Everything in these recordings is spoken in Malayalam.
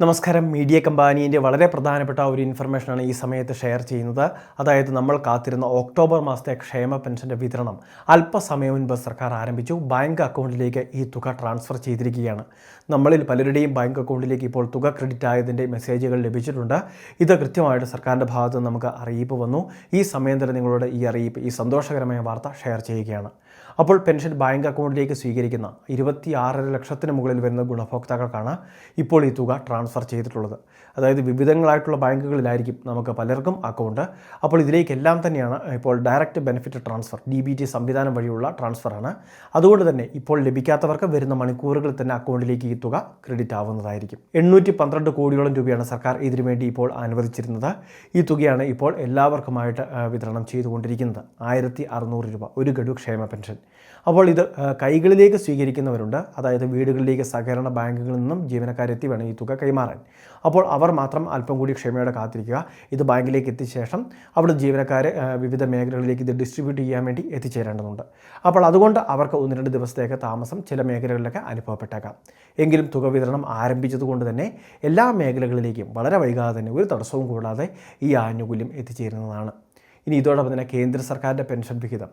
നമസ്കാരം. മീഡിയ കമ്പാനീന്റെ വളരെ പ്രധാനപ്പെട്ട ഒരു ഇൻഫർമേഷനാണ് ഈ സമയത്ത് ഷെയർ ചെയ്യുന്നത്. അതായത് നമ്മൾ കാത്തിരുന്ന ഒക്ടോബർ മാസത്തെ ക്ഷേമ പെൻഷന്റെ വിതരണം അല്പസമയം മുൻപ് സർക്കാർ ആരംഭിച്ചു. ബാങ്ക് അക്കൗണ്ടിലേക്ക് ഈ തുക ട്രാൻസ്ഫർ ചെയ്തിരിക്കുകയാണ്. നമ്മളിൽ പലരുടെയും ബാങ്ക് അക്കൗണ്ടിലേക്ക് ഇപ്പോൾ തുക ക്രെഡിറ്റ് ആയതിന്റെ മെസ്സേജുകൾ ലഭിച്ചിട്ടുണ്ട്. ഇത് കൃത്യമായിട്ട് സർക്കാരിന്റെ ഭാഗത്ത് നമുക്ക് അറിയിപ്പ് വന്നു. ഈ സമയം തന്നെ നിങ്ങളോട് ഈ അറിയിപ്പ് ഈ സന്തോഷകരമായ വാർത്ത ഷെയർ ചെയ്യുകയാണ്. അപ്പോൾ പെൻഷൻ ബാങ്ക് അക്കൗണ്ടിലേക്ക് സ്വീകരിക്കുന്ന ഇരുപത്തി ആറര ലക്ഷത്തിന് മുകളിൽ വരുന്ന ഗുണഭോക്താക്കൾക്കാണ് ഇപ്പോൾ ഈ തുക ട്രാൻസ്ഫർ ചെയ്തിട്ടുള്ളത്. അതായത് വിവിധങ്ങളായിട്ടുള്ള ബാങ്കുകളിലായിരിക്കും നമുക്ക് പലർക്കും അക്കൗണ്ട് അപ്പോൾ ഇതിലേക്കെല്ലാം തന്നെയാണ് ഇപ്പോൾ direct benefit transfer D B T സംവിധാനം വഴിയുള്ള ട്രാൻസ്ഫറാണ് അതുകൊണ്ട് തന്നെ ഇപ്പോൾ ലഭിക്കാത്തവർക്ക് വരുന്ന മണിക്കൂറുകളിൽ തന്നെ അക്കൗണ്ടിലേക്ക് ഈ തുക ക്രെഡിറ്റ് ആവുന്നതായിരിക്കും. എണ്ണൂറ്റി പന്ത്രണ്ട് കോടിയോളം രൂപയാണ് സർക്കാർ ഇതിനുവേണ്ടി ഇപ്പോൾ അനുവദിച്ചിരുന്നത്. ഈ തുകയാണ് ഇപ്പോൾ എല്ലാവർക്കുമായിട്ട് വിതരണം ചെയ്തുകൊണ്ടിരിക്കുന്നത്. ആയിരത്തി അറുന്നൂറ് രൂപ ഒരു ഗഡു ക്ഷേമ പെൻഷൻ. അപ്പോൾ ഇത് കൈകളിലേക്ക് സ്വീകരിക്കുന്നവരുണ്ട്. അതായത് വീടുകളിലേക്ക് സഹകരണ ബാങ്കുകളിൽ നിന്നും ജീവനക്കാരെത്തി വേണം ഈ തുക കൈമാറാൻ. അപ്പോൾ അവർ മാത്രം അല്പം കൂടി ക്ഷമയോടെ കാത്തിരിക്കുക. ഇത് ബാങ്കിലേക്ക് എത്തിയ ശേഷം അവിടെ ജീവനക്കാരെ വിവിധ മേഖലകളിലേക്ക് ഇത് ഡിസ്ട്രിബ്യൂട്ട് ചെയ്യാൻ വേണ്ടി എത്തിച്ചേരേണ്ടതുണ്ട്. അപ്പോൾ അതുകൊണ്ട് അവർക്ക് ഒന്ന് രണ്ട് ദിവസത്തേക്ക് താമസം ചില മേഖലകളിലൊക്കെ അനുഭവപ്പെട്ടേക്കാം. എങ്കിലും തുക വിതരണം ആരംഭിച്ചതുകൊണ്ട് തന്നെ എല്ലാ മേഖലകളിലേക്കും വളരെ വൈകാതെ തന്നെ ഒരു തടസ്സവും കൂടാതെ ഈ ആനുകൂല്യം എത്തിച്ചേരുന്നതാണ്. ഇനി ഇതോടൊപ്പം തന്നെ കേന്ദ്ര സർക്കാരിന്റെ പെൻഷൻ വിഹിതം.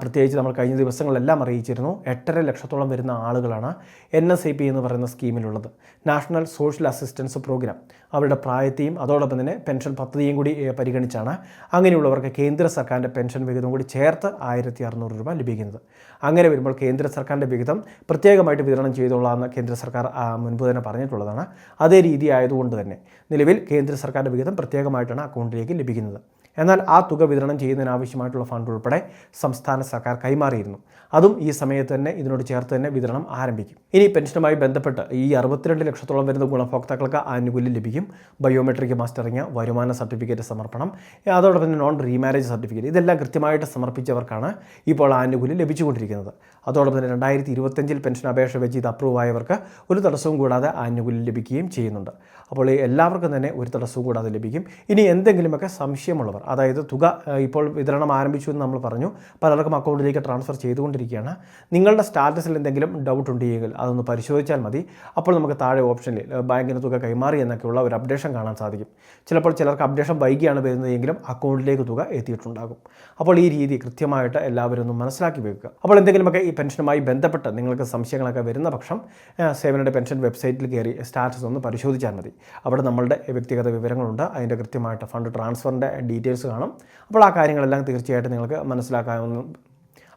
പ്രത്യേകിച്ച് നമ്മൾ കഴിഞ്ഞ ദിവസങ്ങളെല്ലാം അറിയിച്ചിരുന്നു എട്ടര ലക്ഷത്തോളം വരുന്ന ആളുകളാണ് എൻ എസ് ഐ പി എന്ന് പറയുന്ന സ്കീമിലുള്ളത്. National social assistance programme. അവരുടെ പ്രായത്തെയും അതോടൊപ്പം തന്നെ പെൻഷൻ പദ്ധതിയും കൂടി പരിഗണിച്ചാണ് അങ്ങനെയുള്ളവർക്ക് കേന്ദ്ര സർക്കാരിന്റെ പെൻഷൻ വിഹിതം കൂടി ചേർത്ത് ആയിരത്തി അറുന്നൂറ് രൂപ ലഭിക്കുന്നത്. അങ്ങനെ വരുമ്പോൾ കേന്ദ്ര സർക്കാരിന്റെ വിഹിതം പ്രത്യേകമായിട്ട് വിതരണം ചെയ്തോളാമെന്ന് കേന്ദ്ര സർക്കാർ മുൻപ് തന്നെ പറഞ്ഞിട്ടുള്ളതാണ്. അതേ രീതി ആയതുകൊണ്ട് തന്നെ നിലവിൽ കേന്ദ്ര സർക്കാരിന്റെ വിഹിതം പ്രത്യേകമായിട്ടാണ് അക്കൗണ്ടിലേക്ക് ലഭിക്കുന്നത്. എന്നാൽ ആ തുക വിതരണം ചെയ്യുന്നതിനാവശ്യമായിട്ടുള്ള ഫണ്ട് ഉൾപ്പെടെ സംസ്ഥാന സർക്കാർ കൈമാറിയിരുന്നു. അതും ഈ സമയത്ത് തന്നെ ഇതിനോട് ചേർത്ത് തന്നെ വിതരണം ആരംഭിക്കും. ഇനി പെൻഷനുമായി ബന്ധപ്പെട്ട് ഈ അറുപത്തിരണ്ട് ലക്ഷത്തോളം വരുന്ന ഗുണഭോക്താക്കൾക്ക് ആനുകൂല്യം ലഭിക്കും. ബയോമെട്രിക് മാസ്റ്ററിങ് വരുമാന സർട്ടിഫിക്കറ്റ് സമർപ്പണം അതോടൊപ്പം തന്നെ നോൺ റീമാരേജ് സർട്ടിഫിക്കറ്റ് ഇതെല്ലാം കൃത്യമായിട്ട് സമർപ്പിച്ചവർക്കാണ് ഇപ്പോൾ ആനുകൂല്യം ലഭിച്ചുകൊണ്ടിരിക്കുന്നത്. അതോടൊപ്പം തന്നെ രണ്ടായിരത്തി ഇരുപത്തഞ്ചിൽ പെൻഷൻ അപേക്ഷ വെച്ച് ഇത് അപ്രൂവ് ആയവർക്ക് ഒരു തടസ്സവും കൂടാതെ ആനുകൂല്യം ലഭിക്കുകയും ചെയ്യുന്നുണ്ട്. അപ്പോൾ എല്ലാവർക്കും തന്നെ ഒരു തടസ്സവും കൂടാതെ ലഭിക്കും. ഇനി എന്തെങ്കിലുമൊക്കെ സംശയമുള്ളവർ അതായത് തുക ഇപ്പോൾ വിതരണം ആരംഭിച്ചു എന്ന് നമ്മൾ പറഞ്ഞു. പലർക്കും അക്കൗണ്ടിലേക്ക് ട്രാൻസ്ഫർ ചെയ്തുകൊണ്ടിരിക്കുകയാണ്. നിങ്ങളുടെ സ്റ്റാറ്റസിൽ എന്തെങ്കിലും ഡൗട്ട് ഉണ്ടെങ്കിൽ അതൊന്ന് പരിശോധിച്ചാൽ മതി. അപ്പോൾ നമുക്ക് താഴെ ഓപ്ഷനിൽ ബാങ്കിന് തുക കൈമാറി എന്നൊക്കെയുള്ള ഒരു അപ്ഡേഷൻ കാണാൻ സാധിക്കും. ചിലപ്പോൾ ചിലർക്ക് അപ്ഡേഷൻ വൈകിയാണ് വരുന്നതെങ്കിലും അക്കൗണ്ടിലേക്ക് തുക എത്തിയിട്ടുണ്ടാകും. അപ്പോൾ ഈ രീതി കൃത്യമായിട്ട് എല്ലാവരും ഒന്ന് മനസ്സിലാക്കി വെക്കുക. അപ്പോൾ എന്തെങ്കിലുമൊക്കെ ഈ പെൻഷനുമായി ബന്ധപ്പെട്ട് നിങ്ങൾക്ക് സംശയങ്ങളൊക്കെ വരുന്ന പക്ഷം സേവനയുടെ പെൻഷൻ വെബ്സൈറ്റിൽ കയറി സ്റ്റാറ്റസ് ഒന്ന് പരിശോധിച്ചാൽ മതി. അവിടെ നമ്മളുടെ വ്യക്തിഗത വിവരങ്ങളുണ്ട്. അതിന്റെ കൃത്യമായിട്ട് ഫണ്ട് ട്രാൻസ്ഫറിന്റെ ഡീറ്റെയിൽസ് കാണും. അപ്പോൾ ആ കാര്യങ്ങളെല്ലാം തീർച്ചയായിട്ടും നിങ്ങൾക്ക് മനസ്സിലാക്കാവുന്ന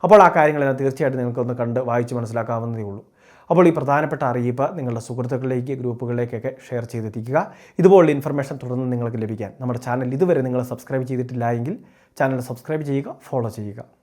അപ്പോൾ ആ കാര്യങ്ങളെല്ലാം തീർച്ചയായിട്ടും നിങ്ങൾക്കൊന്ന് കണ്ട് വായിച്ച് മനസ്സിലാക്കാവുന്നതേ ഉള്ളൂ. അപ്പോൾ ഈ പ്രധാനപ്പെട്ട അറിയിപ്പ് നിങ്ങളുടെ സുഹൃത്തുക്കളിലേക്ക് ഗ്രൂപ്പുകളിലേക്കൊക്കെ ഷെയർ ചെയ്തെത്തിക്കുക. ഇതുപോലുള്ള ഇൻഫർമേഷൻ തുടർന്ന് നിങ്ങൾക്ക് ലഭിക്കാൻ നമ്മുടെ ചാനൽ ഇതുവരെ നിങ്ങൾ സബ്സ്ക്രൈബ് ചെയ്തിട്ടില്ല എങ്കിൽ ചാനൽ സബ്സ്ക്രൈബ് ചെയ്യുക ഫോളോ ചെയ്യുക.